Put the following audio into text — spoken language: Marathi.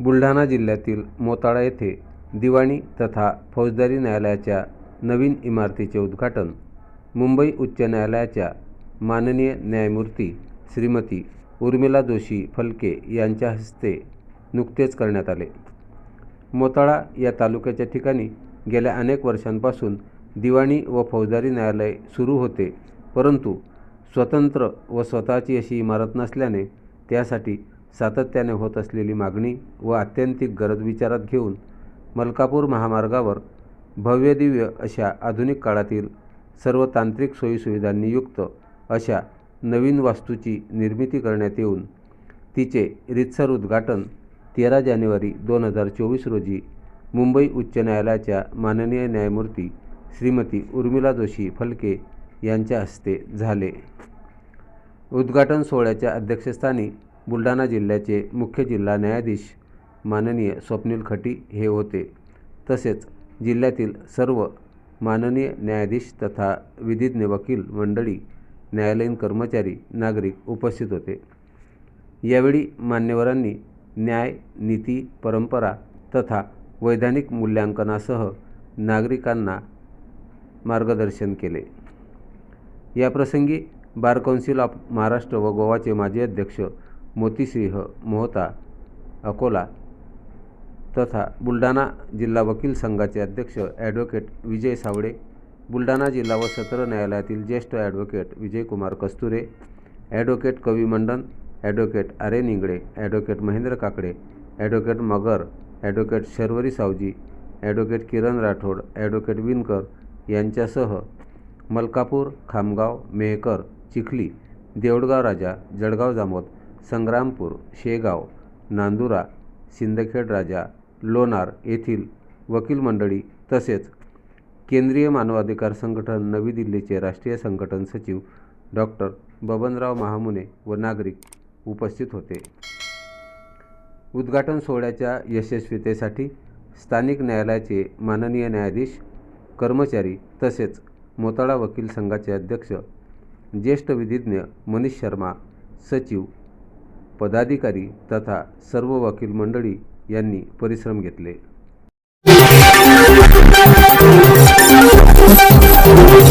बुलढाणा जिल्ह्यातील मोताळा येथे दिवाणी तथा फौजदारी न्यायालयाच्या नवीन इमारतीचे उद्घाटन मुंबई उच्च न्यायालयाच्या माननीय न्यायमूर्ती श्रीमती उर्मिला जोशी फलके यांच्या हस्ते नुकतेच करण्यात आले. मोताळा या तालुक्याच्या ठिकाणी गेल्या अनेक वर्षांपासून दिवाणी व फौजदारी न्यायालय सुरू होते परंतु स्वतंत्र व स्वतःची अशी इमारत नसल्याने त्यासाठी सातत्याने होत असलेली मागणी व आत्यंतिक गरज विचारात घेऊन मलकापूर महामार्गावर भव्यदिव्य अशा आधुनिक काळातील सर्व तांत्रिक सोयीसुविधांनी युक्त अशा नवीन वास्तूची निर्मिती करण्यात येऊन तिचे रीतसर उद्घाटन तेरा जानेवारी दोन हजार चोवीस रोजी मुंबई उच्च न्यायालयाच्या माननीय न्यायमूर्ती श्रीमती उर्मिला जोशी फलके यांच्या हस्ते झाले. उद्घाटन सोहळ्याच्या अध्यक्षस्थानी बुलढाणा जिल्ह्याचे मुख्य जिल्हा न्यायाधीश माननीय स्वप्नील खटी हे होते. तसेच जिल्ह्यातील सर्व माननीय न्यायाधीश तथा विधिज्ञ वकील मंडळी न्यायालयीन कर्मचारी नागरिक उपस्थित होते. यावेळी मान्यवरांनी न्याय नीती परंपरा तथा वैधानिक मूल्यांकनासह नागरिकांना मार्गदर्शन केले. याप्रसंगी बार कौन्सिल ऑफ महाराष्ट्र व गोवाचे माजी अध्यक्ष मोतीसिंह मोहता अकोला तथा बुलढाणा जिल्हा वकील संघाचे अध्यक्ष ॲडव्होकेट विजय सावळे बुलढाणा जिल्हा व सत्र न्यायालयातील ज्येष्ठ advocate Vijaykumar Kasture advocate Kavi Mandan advocate Aare Ningade advocate Mahendra Kakade advocate Magar advocate Sharvari Savji advocate Kiran Rathod advocate Vinkar यांच्यासह मलकापूर खामगाव मेहकर चिखली देऊळगाव राजा जळगाव जामोद संग्रामपूर शेगाव नांदुरा सिंदखेड राजा लोणार येथील वकील मंडळी तसेच केंद्रीय मानवाधिकार संघटन नवी दिल्लीचे राष्ट्रीय संघटन सचिव डॉक्टर बबनराव महामुने व नागरिक उपस्थित होते. उद्घाटन सोहळ्याच्या यशस्वीतेसाठी स्थानिक न्यायालयाचे माननीय न्यायाधीश कर्मचारी तसेच मोताळा वकील संघाचे अध्यक्ष ज्येष्ठ विधिज्ञ मनीष शर्मा सचिव पदाधिकारी तथा सर्व वकील मंडळी यांनी परिश्रम घेतले Thank you.